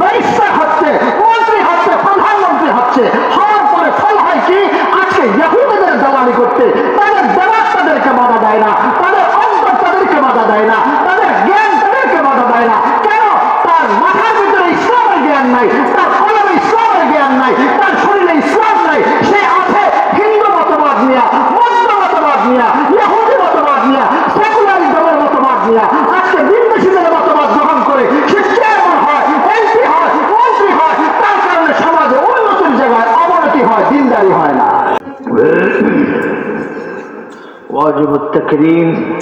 Barrister واجب التكريم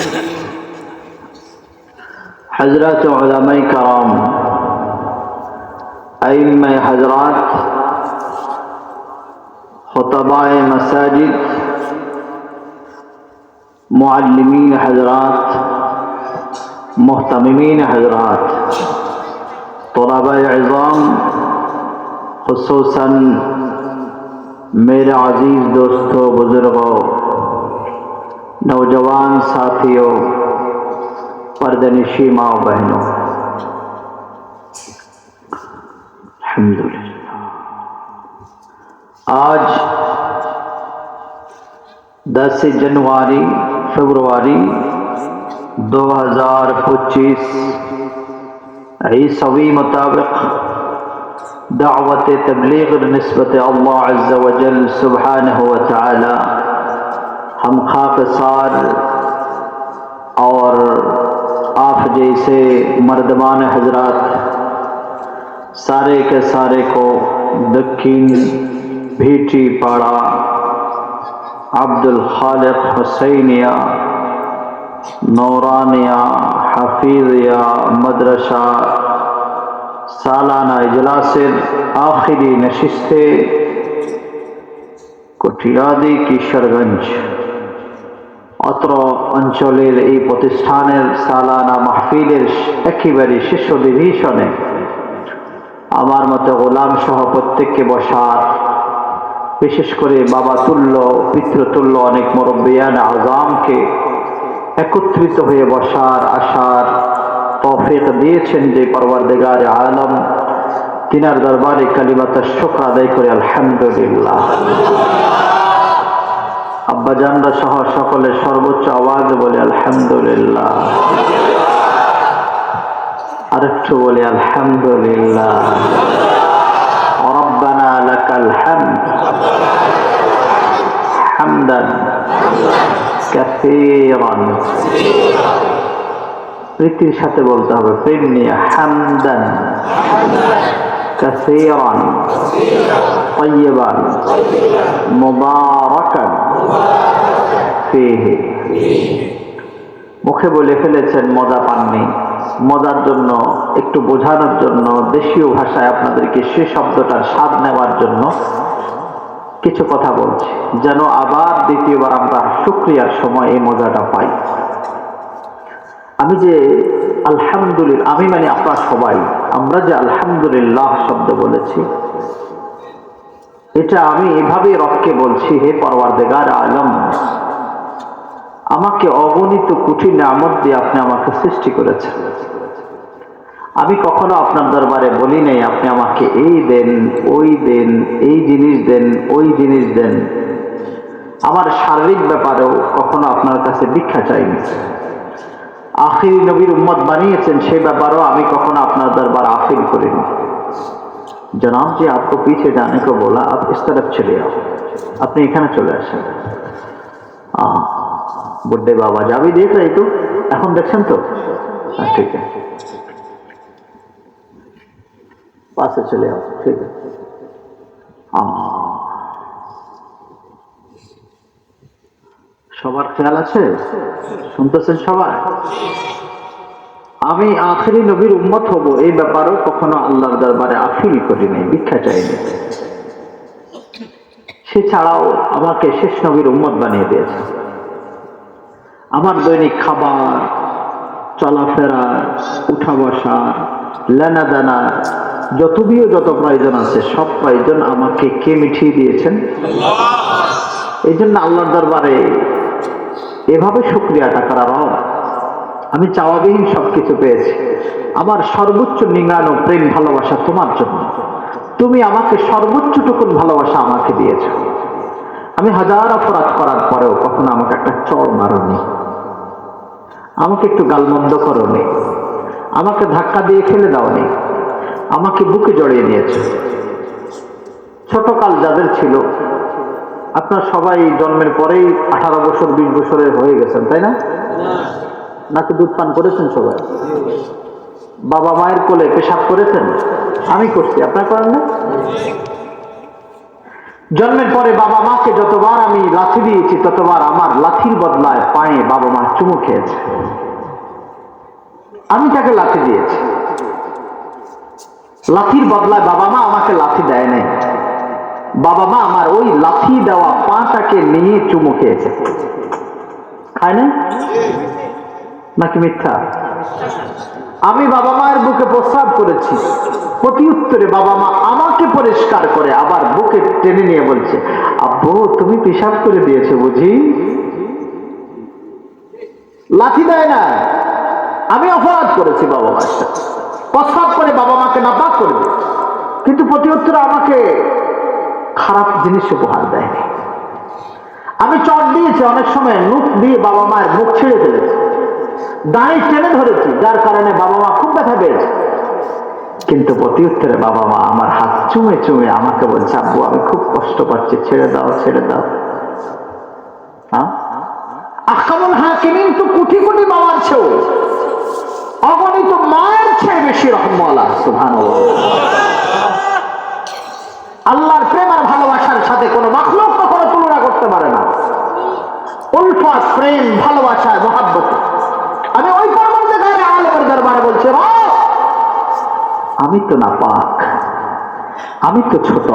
حضرات علماء کرام ائمہ حضرات خطباء مساجد معلمین حضرات محتممین حضرات طلباء عظام خصوصاً मेरे نوجوان ساتھیوں پردنشی ماں بہنوں۔ آج دس جنوری فبروری دو ہزار پچیس، عیسوی مطابق دعوت تبلیغ نسبت اللہ عز و جل سبحانہ و تعالی ہم خاکسار اور آپ جیسے مردمان حضرات سارے کے سارے کو دکین بھیٹی پاڑا عبد الخالق حسینیہ، نورانیہ، حفیظیہ، مدرسہ، سالانہ اجلاس آخری نشستیں، کٹیادی کی شرگنج۔ অত্র অঞ্চলের এই প্রতিষ্ঠানের সালানা মাহফিলের একেবারে শীর্ষ ডিভিশনে আমার মতে গোলাম সহ প্রত্যেককে বসার, বিশেষ করে বাবা তুল্য পিতৃতুল্য অনেক মুরব্বিয়ান আজামকে একত্রিত হয়ে বসার আসার তৌফিক দিয়েছেন যে পরওয়ারদিগার আলম, তিনার দরবারে কালিমাতা শুক্র আদায় করে আলহামদুলিল্লাহ। আব্বাজানরা সহ সকলের সর্বোচ্চ আওয়াজ বলে আলহামদুলিল্লাহ আরেকটু বলি আলহামদুলিল্লাহ ربنا لك الحمد حمدا كثيرا প্রীতির সাথে বলতে হবে প্রেম নিয়ে হামদান কাসীরান طيبا মুবারাকান ফিহি মুখে বলে ফেলেছেন মজা পাননি মজার জন্য একটু বোঝানোর জন্য দেশীয় ভাষায় আপনাদেরকে সে শব্দটার স্বাদ নেওয়ার জন্য কিছু কথা বলছি যেন আবার দ্বিতীয়বার আমরা শুক্রিয়ার সময় এই মজাটা পাই আমি যে আলহামদুলিল্লাহ আমি মানে আপনার সবাই আমরা যে আলহামদুলিল্লাহ শব্দ বলেছি এটা আমি এভাবে রবকে বলছি, হে পরওয়ারদেগার আলম, আমাকে অগণিত কুঠি নামত দিয়ে আপনি আমাকে সৃষ্টি করেছেন। আমি কখনো আপনার দরবারে বলি নাই, আপনি আমাকে এই দেন, ওই দেন, এই জিনিস দেন, ওই জিনিস দেন। আমার শারীরিক ব্যাপারেও কখনো আপনার কাছে ভিক্ষা চাইনি। আখিরি নবীর উম্মত বানিয়েছেন, সে ব্যাপারেও আমি কখনো আপনার দরবার আফিল করিনি। जनाब যে आपको पीछे जाने को বলা আপনি इस তরফ চলে आओ। আপনি এখানে চলে আসেন বুড্ডে বাবা যাবি দেখ একটু তো এখন দেখছেন তো ঠিক আছে পাশে চলে आओ ঠিক আছে সবার খেয়াল আছে শুনতেছেন সবাই আমি আখেরি নবীর উম্মত হব এই ব্যাপারেও কখনো আল্লাহর দরবারে আফিল করি নাই ভিক্ষা চাইনি সে ছাড়াও আমাকে শেষ নবীর উম্মত বানিয়ে দিয়েছে। আমার দৈনিক খাবার চলাফেরা উঠা বসা লেনা দানা যতবিও যত প্রয়োজন আছে সব প্রয়োজন আমাকে কে মিঠিয়ে দিয়েছেন? এই জন্য আল্লাহর দরবারে এভাবে শুক্রিয়াটা করা রব। আমি চাওয়াবিহীন সব কিছু পেয়েছি। আমার সর্বোচ্চ নিংড়ানো প্রেম ভালোবাসা তোমার জন্য। তুমি আমাকে সর্বোচ্চটুকুন ভালোবাসা আমাকে দিয়েছ। আমি হাজার অপরাধ করার পরেও কখনো আমাকে একটা চর মারনি। আমাকে একটু গালমন্দ করো করনি। আমাকে ধাক্কা দিয়ে ফেলে দাওনি। আমাকে বুকে জড়িয়ে নিয়েছে। ছোটকাল যাদের ছিল, আপনার সবাই জন্মের পরেই আঠারো বছর, বিশ বছরের হয়ে গেছেন, তাই না? নাকি দুধ পান করেছেন সবাই? বাবা মায়ের কোলে পেশাব করেছেন? আমি করছি, আপনার করেন না? জন্মের পরে বাবা মাকে যতবার আমি লাথি দিয়েছি, ততবার আমার লাথির বদলায় পায়ে বাবা মা চুমু খেয়েছে। আমি তাকে লাথি দিয়েছি। লাথির বদলায় বাবা মা আমাকে লাথি দেয় নাই। বাবা মা আমার ওই লাথি দেওয়া পাটাকে নিয়ে চুমু খেয়েছে। খায় না নাকি মিথ্যা? আমি বাবা মায়ের বুকে প্রস্রাব করেছি। প্রতি উত্তরে বাবা মা আমাকে পরিষ্কার করে আবার বুকে টেনে নিয়ে বলছে, আব্বু, তুমি পেশাব করে দিয়েছ বুঝি? লাথি দেয় না। আমি অপরাধ করেছি বাবা মায়ের সাথে। প্রস্রাব করে বাবা মাকে নাপাক করে দিয়েছি। কিন্তু প্রতি উত্তরে আমাকে খারাপ জিনিস উপহার দেয়নি। আমি চট দিয়েছি, অনেক সময় নুখ দিয়ে বাবা মায়ের মুখ ছেড়ে ফেলেছি। দাঁড়ি টেনে ধরেছি, যার কারণে বাবা মা খুব ব্যথা পেয়েছে। কিন্তু প্রতি উত্তরে বাবা মা আমার হাত চুমে চুমে আমাকে বলছে, আব্বু, আমি খুব কষ্ট পাচ্ছি, ছেড়ে দাও ছেড়ে দাও। হ্যাঁ? আকামুল হাকিমিন তো কোটি কোটি বাবার চেয়েও অগণিত মায়ের চেয়ে বেশি রহমওয়ালা সুহান আল্লাহর প্রেম আর ভালোবাসার সাথে কোনো মাখলুক কখনো তুলনা করতে পারে না। উলফাত প্রেম, ভালোবাসা মহাব্বত। আমি ওই আলমের দরবারে বলছি আমি তো না পাক আমি তো ছোট,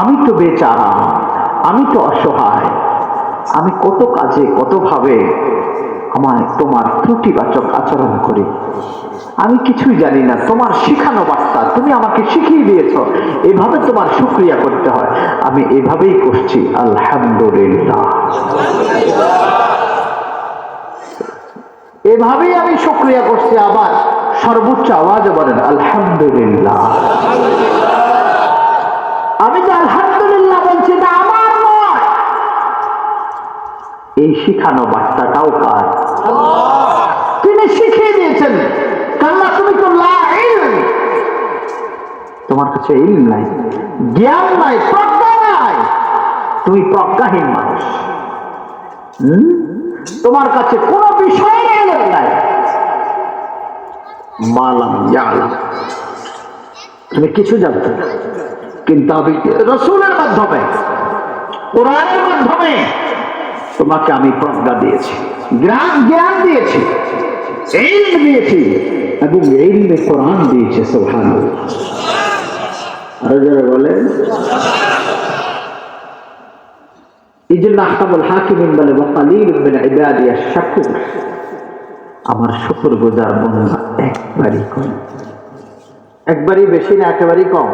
আমি তো বেচারা, আমি তো অসহায়, আমি কত কাজে, কত ভাবে আমায় তোমার ত্রুটিবাচক আচরণ করি। আমি কিছুই জানি না, তোমার শিখানো বার্তা তুমি আমাকে শিখিয়ে দিয়েছ, এভাবে তোমার শুক্রিয়া করতে হয়। আমি এভাবেই করছি, আলহামদুলিল্লাহ। এভাবেই আমি শুক্রিয়া করছি, আবার সর্বোচ্চ আওয়াজে বলেন, আলহামদুলিল্লাহ। আমি যে আলহামদুলিল্লাহ বলছি, এটা আমার এই শিখানো বার্তাটাও কার? তিনি শিখিয়ে দিয়েছেন কান্না তুমি তো তোমার কাছে ইল নাই, জ্ঞান নাই, প্রজ্ঞা নাই। তুমি প্রজ্ঞাহীন মানুষ? তোমার কাছে কোনো বিষয় তুমি কিছু কিন্তু আমি রসুলের মাধ্যমে, কোরআনের মাধ্যমে তোমাকে আমি প্রজ্ঞা দিয়েছি, জ্ঞান জ্ঞান দিয়েছি দিয়েছি এবং এই কোরআন দিয়েছে সোহান বলে এই জন্য হাকিমিন বলে মিন ইবাদিয়া শাকুর আমার শুকর গুজার বন্ধা একবারই কম। একবারই বেশি না, একেবারেই কম।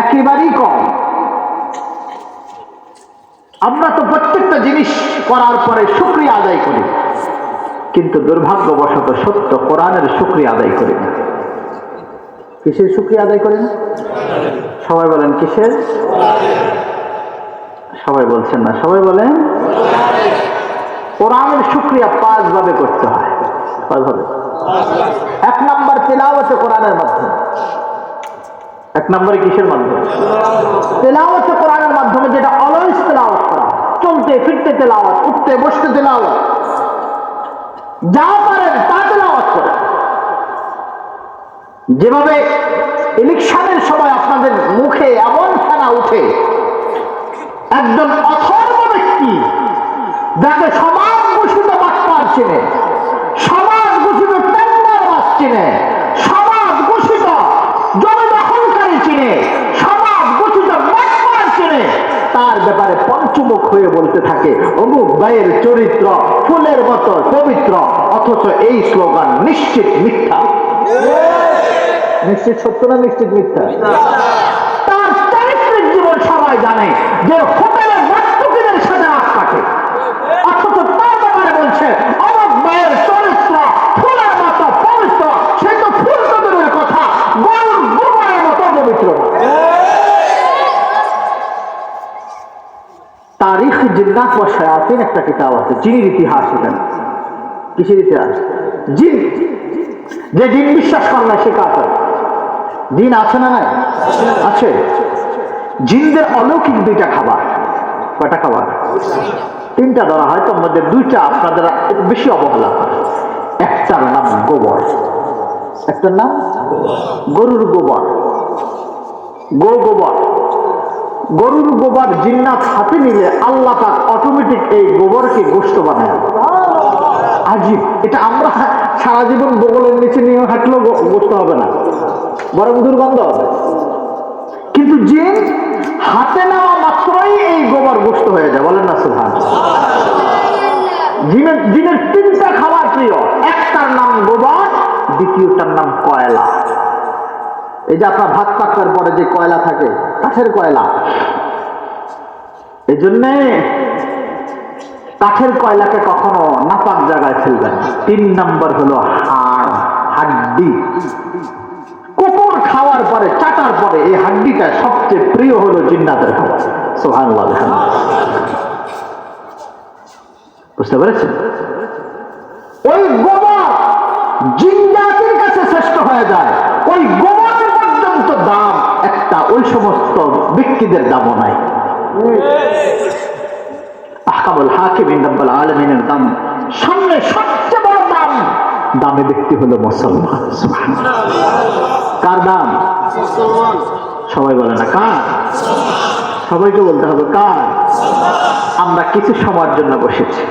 একেবারেই কম। আমরা তো প্রত্যেকটা জিনিস করার পরে শুক্রিয়া আদায় করি, কিন্তু দুর্ভাগ্যবশত সত্য কোরআনের শুক্রিয়া আদায় করি না। কিসের শুক্রিয়া আদায় করি না? সবাই বলেন কিসের? সবাই বলছেন না, সবাই বলেন কোরআনের শুক্রিয়া পাঁচ ভাবে করতে হয়। এক নাম্বার তেলাওয়াতে কোরআনের মাধ্যমে। এক নম্বরে কিসের মাধ্যমে? তেলাওয়াতে কোরআনের মাধ্যমে যেটা অলওয়েজ তেলাওয়াত করা চলতে ফিরতে তেলাওয়াত, উঠতে বসতে তেলাওয়াত। যা পারেন তা তেলাওয়াত করে। যেভাবে ইলেকশনের সময় আপনাদের মুখে এমন ফেনা উঠে, একজন অথর্ব ব্যক্তি যাকে সমাজ চিনে। সমাজ ঘোষিত টেন্ডার বাস চিনে। সমাজ ঘোষিত জমি দখলকারী চিনে। সমাজ ঘোষিত বাটপার চিনে। তার ব্যাপারে পঞ্চমুখ হয়ে বলতে থাকে অমুক ভাইয়ের চরিত্র ফুলের মতো পবিত্র অথচ এই স্লোগান নিশ্চিত মিথ্যা। নিশ্চিত সত্য না নিশ্চিত মিথ্যা? তার চারিত্রিক জীবন সবাই জানে যে হোটেলে নর্তকীদের সাথে রাত কাটে অথচ তার ব্যাপারে বলছে অমুক মায়ের চরিত্র ফুলের মতো পবিত্র একটা কিতাব আছে ইতিহাস এখানে। কিসের ইতিহাস? জিন। যে জিন বিশ্বাস করে না, সে জিন আছে না নাই? আছে। জিনদের অলৌকিক দুইটা খাবার। কয়টা খাবার? তিনটা ধরা হয়, তোর মধ্যে দুইটা আপনাদের বেশি অবহেলা একটার নাম গোবর। একটার নাম? গরুর গোবর। গো গোবর। গরুর গোবর জিন্নাত হাতে নিলে আল্লাহ পাক অটোমেটিক এই গোবরকে গোস্ত বানায়। আজীব। এটা আমরা সারা জীবন গোবরের নিচে নিয়ে হাঁটলেও গোস্ত হবে না। বরং দুর্গন্ধ হবে। কিন্তু জিন হাতে নেওয়া মাত্রই এই গোবর গোস্ত হয়ে যায়। বলেন না সুহান জিনের জিনের তিনটা খাবার প্রিয়। একটার নাম গোবর, দ্বিতীয়টার নাম কয়লা। এই যে আপনার ভাত পাকার পরে যে কয়লা থাকে কাঠের কয়লা। এই জন্যে কাঠের কয়লাকে কখনো নাপাক জায়গায় ফেলবেন। তিন নম্বর হলো হাড়, হাড্ডি। কুকুর খাওয়ার পরে, চাটার পরে এই হাড্ডিটা সবচেয়ে প্রিয় হলো জিন্নাতের খাবার। সোহান বুঝতে পেরেছেন? ওই গোবর জিন জাতির কাছে শ্রেষ্ঠ হয়ে যায় ওই গোবরের পর্যন্ত দাম একটা ওই সমস্ত ব্যক্তিদের দামও নাই। আহকামুল হাকিমিন রব্বুল আলামিনের দাম সামনে সবচেয়ে বড় দাম। দামে ব্যক্তি হলো মুসলমান। কার দাম? সবাই বলে না কার? সবাইকে বলতে হবে কার? আমরা কিছু সময়ের জন্য বসেছি।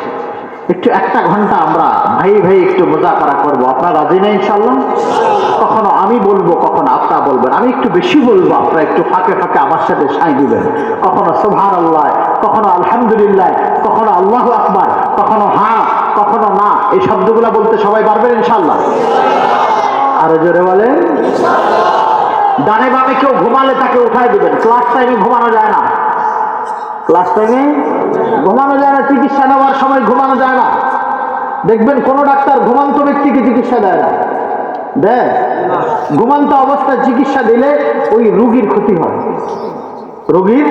একটু একটা ঘণ্টা আমরা ভাই ভাই একটু মোজাকারা করব। আপনার রাজি নেই ইনশাল্লাহ কখনো আমি বলব, কখনো আপনারা বলবেন। আমি একটু বেশি বলব, আপনারা একটু ফাঁকে ফাঁকে আমার সাথে সাই দিবেন। কখনো সোভার আল্লাহ কখনো আলহামদুলিল্লাহ, কখনো আল্লাহ আকবার, কখনো হা, কখনো না, এই শব্দগুলো বলতে সবাই পারবেন ইনশাল্লাহ আরও জোরে বলেন। ডানে বামে কেউ ঘুমালে তাকে উঠাই দিবেন। ক্লাস টাইমে ঘুমানো যায় না। ক্লাস টাইমে ঘুমানো যায় না, চিকিৎসা নেওয়ার সময় ঘুমানো যায় না। দেখবেন কোন ডাক্তার ঘুমান্ত ব্যক্তিকে চিকিৎসা দেয় না। দেয়? ঘুমান্ত অবস্থায় চিকিৎসা দিলে ওই রুগীর ক্ষতি হয়। রোগীর?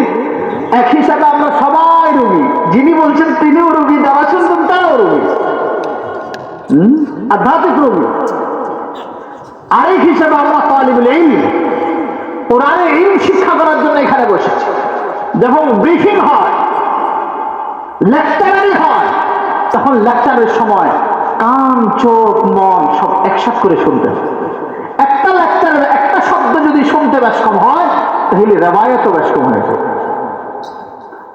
এক হিসাবে আমরা সবাই রোগী। যিনি বলছেন তিনিও রোগী, যারা শুনছেন তারাও রোগী? আধ্যাত্মিক রোগী। আরেক হিসাবে আমরা তালিবুল এই কোরআনে এই শিক্ষা করার জন্য এখানে বসেছি। যখন ব্রিফিং হয়, লেকচারারি হয়, তখন লেকচারের সময় কান, চোখ, মন সব একসাথ করে শুনতে হয়। শুনতে ব্যস্কম হয়, তাহলে রেবায়তও হয়ে যাবে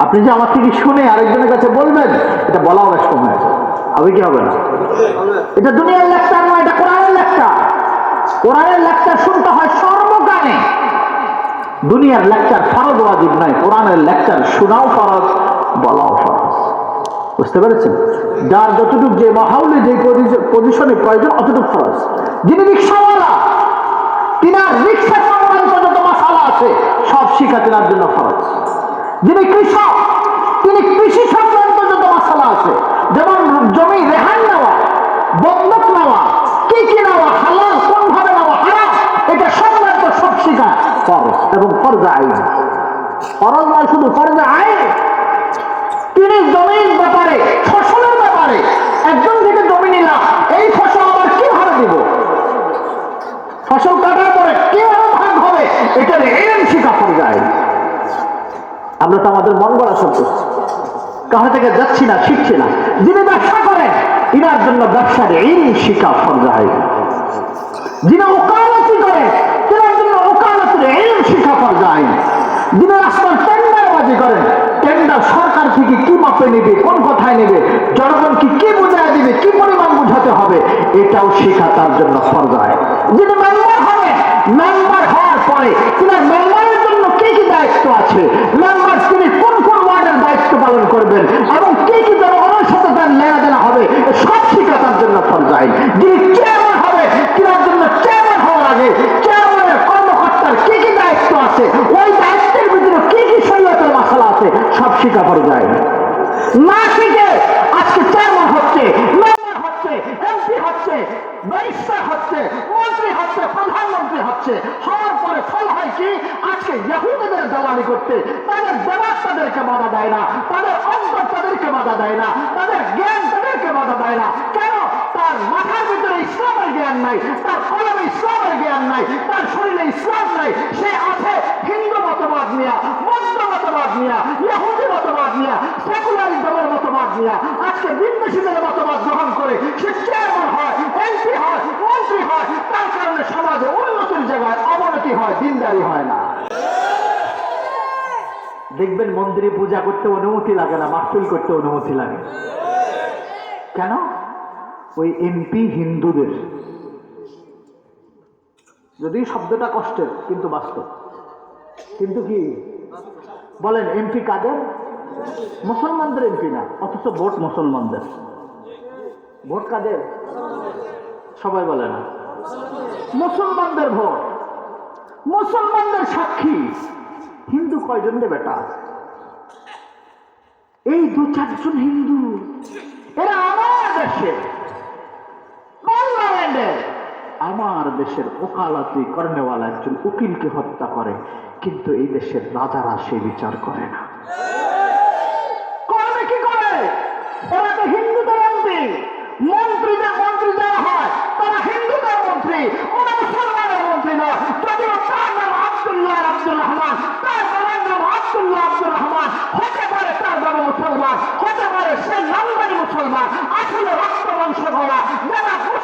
আপনি যে আমার থেকে শুনে আরেকজনের কাছে বলবেন, এটা বলাও ব্যস্কম হয়ে যাবে হবে কি হবে না? এটা দুনিয়ার লেকচার নয়, এটা কোরআনের লেকচার। কোরআনের লেকচার শুনতে হয় সর্বকানে দুনিয়ার লেকচার ফরজ ওয়াজিব নয়, কোরআনের লেকচার শোনাও ফরজ, বলাও ফরজ। বুঝতে পেরেছেন? যার যতটুকু যে মাহাউলে, যে পজিশনে প্রয়োজন, অতটুকু ফরজ। যিনি রিক্সাওয়ালা তিনার রিক্সা সংক্রান্ত যত মশালা আছে শিখা তিনার জন্য ফরজ যিনি কৃষক, তিনি কৃষি সংক্রান্ত যত মশালা আছে। যেমন জমি রেহান নেওয়া বন্ধক নেওয়া, কি কি নেওয়া, হালাল, কোন ভাবে নেওয়া, হারাম, এটা সংক্রান্ত সব শিখা ফরজ এবং ফরজা আইন। ফরজ নয়, শুধু ফরজা আইন। তিনি জমির ব্যাপারে, ফসলের ব্যাপারে, একজন থেকে জমি নিলাম, এই ফসল আবার কীভাবে দিব? ফসল কাটার পরে হবে এটার এম ফরজা আইন আমরা তো আমাদের মন গড়া করছি কাহা থেকে যাচ্ছি না, শিখছি না। যিনি ব্যবসা করেন, ইনার জন্য ব্যবসার এই শিখা ফরজাই যিনি ওকালতি করেন তিনার জন্য ওকালতের এই শিখা ফরজাই যিনি রাস্তার টেন্ডারবাজি করেন, টেন্ডার সরকার থেকে কি মাপে নেবে, কোন কথায় নেবে, জনগণকে কি বুঝায় দিবে, কি পরিমাণ বুঝাতে হবে, এটাও শিখা তার জন্য ফরজায় যিনি মেম্বার হবে মেম্বার পরে তিনার মেম্বারের জন্য কি কি দায়িত্ব আছে? মেম্বার তিনি কোন কোন ওয়ার্ডের দায়িত্ব পালন করবেন? এবং কি কি জনগণের সাথে তার লেনা দেনা হবে সব শিক্ষা তার জন্য ফরজাই যিনি চেয়ারম্যান হবে, তিনার জন্য চেয়ারম্যান হওয়ার আগে চেয়ারম্যানের কর্মকর্তার কি কি দায়িত্ব আছে? ওই দায়িত্বের ভিতরে কি কি শরীয়তের মশলা আছে? সব শিক্ষা ফরজাই না শিখে আজকে চেয়ারম্যান হচ্ছে হচ্ছে এমপি হচ্ছে ব্যারিস্টার হচ্ছে, মন্ত্রী হচ্ছে, প্রধানমন্ত্রী হচ্ছে, হওয়ার পরে ফল হয় কি? আজকে ইয়াহুদিদের দালালি করতে, তাদের দেওয়ার তাদেরকে বাধা দেয় না, তাদের অন্তর তাদেরকে বাধা দেয় না, তাদের জ্ঞান তাদেরকে বাধা দেয় না কেন তার মাথার ভিতরে ইসলামের জ্ঞান নাই, তার কলমে ইসলামের জ্ঞান নাই, তার শরীরে ইসলাম নাই, সে আছে হিন্দু মতবাদ নিয়া বৌদ্ধ মতবাদ নিয়া ইহুদি মতবাদ নিয়া সেকুলারিজমের মতবাদ নিয়া, আজকে বিদ্বেষীদের মতবাদ গ্রহণ করে সে চেয়ারম্যান হয় এমপি হয়, মন্ত্রী হয়, তার কারণে সমাজে উন্নতির জায়গায় অবনতি হয়, দিনদারি হয় না। দেখবেন মন্দিরে পূজা করতে অনুমতি লাগে না, মাহফিল করতে অনুমতি লাগে। কেন? ওই এমপি হিন্দুদের। যদি শব্দটা কষ্টের, কিন্তু বাস্তব। কিন্তু কি? বলেন এমপি কাদের? মুসলমানদের এমপি না, অথচ ভোট মুসলমানদের। ভোট কাদের? সবাই বলে না। মুসলমানদের ভোট। মুসলমানদের সাক্ষী। হিন্দু কয়জন বেটা? এই দু চারজন হিন্দু। এরা আমার দেশের পার্লামেন্টে আমার দেশের ওকালতি কর্নেওয়ালা একজন উকিলকে হত্যা করে, কিন্তু এই দেশের রাজারা সে বিচার করে না। করে নাম মুসলমান মুসলমান। আসলে রক্ত বংশ গলা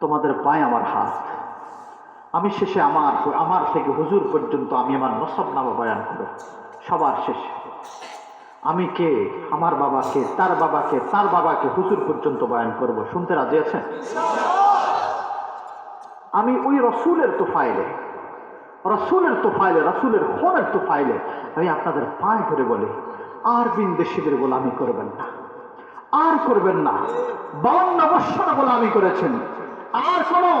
তোমাদের পায়ে আমার হাত। আমি শেষে আমার আমার থেকে হুজুর পর্যন্ত আমি আমার নসব নামা বয়ান করব। সবার শেষে। আমি কে? আমার বাবাকে তার বাবাকে তার বাবাকে হুজুর পর্যন্ত বয়ান করব। শুনতে রাজি আছেন? আমি ওই রসুলের তোফাইলে রসুলের তোফাইলে, রসুলের ফোনের তোফাইলে আমি আপনাদের পায়ে ধরে বলি, আর বিন দেশিদের গোলামি করবেন না। আর করবেন না। বাউন্ন বৎসর গোলামি করেছেন। আর শোনো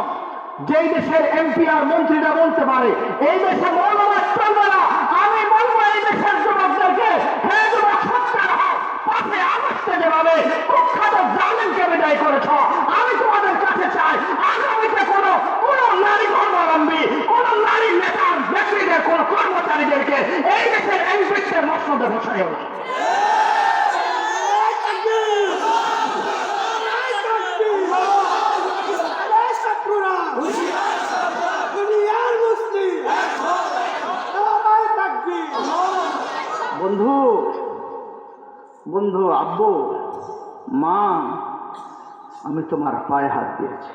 যে দেশের এমপি আর মন্ত্রীরা বলতে পারে এই দেশে মৌলবাদ চলবে না আমি বলব এই দেশের যুবকদেরকে হে যুবক সত্যার হক পাশে আগস্টে যেভাবে কুখ্যাত জালেনকে বিদায় করেছ আমি তোমাদের কাছে চাই আগামীতে কোনো কোন নারী ধর্মাবলম্বী কোন নারী নেতার ব্যক্তিদের কোন কর্মচারীদেরকে এই দেশের এমপিতে মসনদে বসাইও না বন্ধু বন্ধু আব্বু মা আমি তোমার পায়ে হাত দিয়েছে।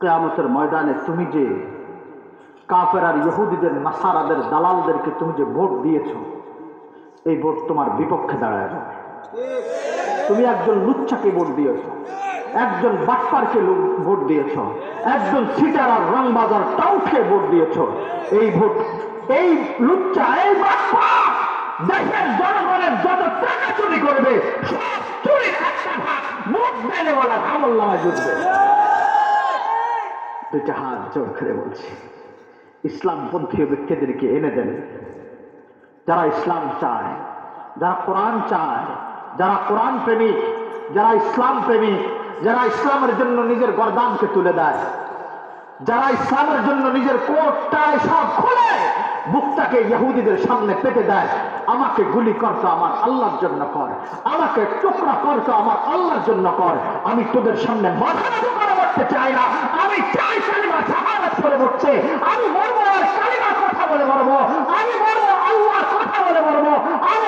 কেয়ামতের ময়দানে তুমি যে কাফের আর ইহুদিদের, নাসারাদের, দালালদেরকে তুমি যে ভোট দিয়েছ, এই ভোট তোমার বিপক্ষে দাঁড়ায় যাবে। তুমি একজন লুচ্ছাকে ভোট দিয়েছ, একজন বাটপারকে ভোট দিয়েছ, একজন সিটার আর রংবাজার টাউটকে ভোট দিয়েছ। এই ভোট, এই লুচ্চা এই বাটপার দেশের জনগণের যত টাকা চুরি করবে, সব একটা ভাগ আমল নামায় জুটবে। হাত বলছি। ইসলামপন্থীয় ব্যক্তিদেরকে এনে দেন। যারা ইসলাম চায়, যারা কোরআন চায়, যারা কোরআন প্রেমিক, যারা ইসলাম প্রেমিক, যারা ইসলামের জন্য নিজের গরদানকে তুলে দেয়, যারা ইসলামের জন্য নিজের কোটটায় সব খুলে বুকটাকে ইহুদিদের সামনে পেতে দেয়। আমাকে গুলি করতো আমার আল্লাহর জন্য কর। আমাকে টুকরা করতো আমার আল্লাহর জন্য কর। আমি তোদের সামনে মাথা চাই না। আমি চাই কালিমা করে আমি কথা বলে আমি কথা বলে আমি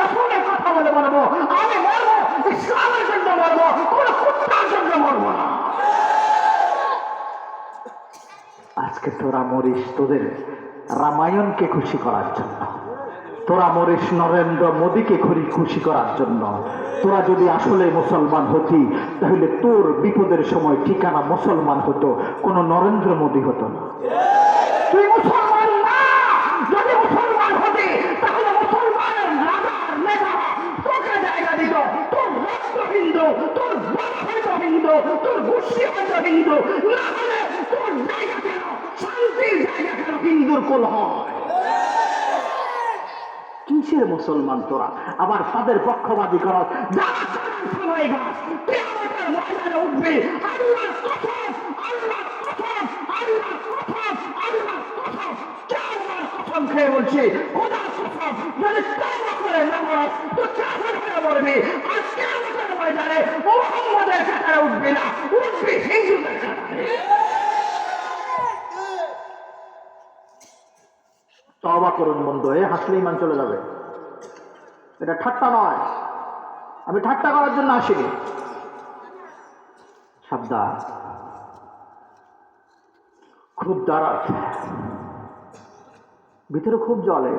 রসুলের কথা বলে আমি ইসলামের জন্য কোনো কুত্তার জন্য না। আজকে তোরা মরিস তোদের। রামায়ণকে খুশি করার জন্য। তোরা মরিস নরেন্দ্র মোদীকে ঘুরি খুশি করার জন্য। তোরা যদি আসলে মুসলমান হতি, তাহলে তোর বিপদের সময় ঠিকানা মুসলমান হতো, কোনো নরেন্দ্র মোদী হতো না। তুই মুসলমান না! যদি মুসলমান তাহলে মুসলমান নেতা তোকে জায়গা দিত। তোর রক্ত হিন্দু, তোর বাপ হিন্দু, তোর হয়তো হিন্দু। না হলে কেন হয়। কিসের মুসলমান তোরা? আবার তাদের পক্ষবাদী কর উঠবি না উঠবি হিন্দুদের কাতারে তবা করুন বন্ধু এ হাসলে ইমান চলে যাবে। এটা ঠাট্টা নয়। আমি ঠাট্টা করার জন্য আসিনি সাবধান। খুব দাঁড়াচ্ছে ভিতরে খুব জলে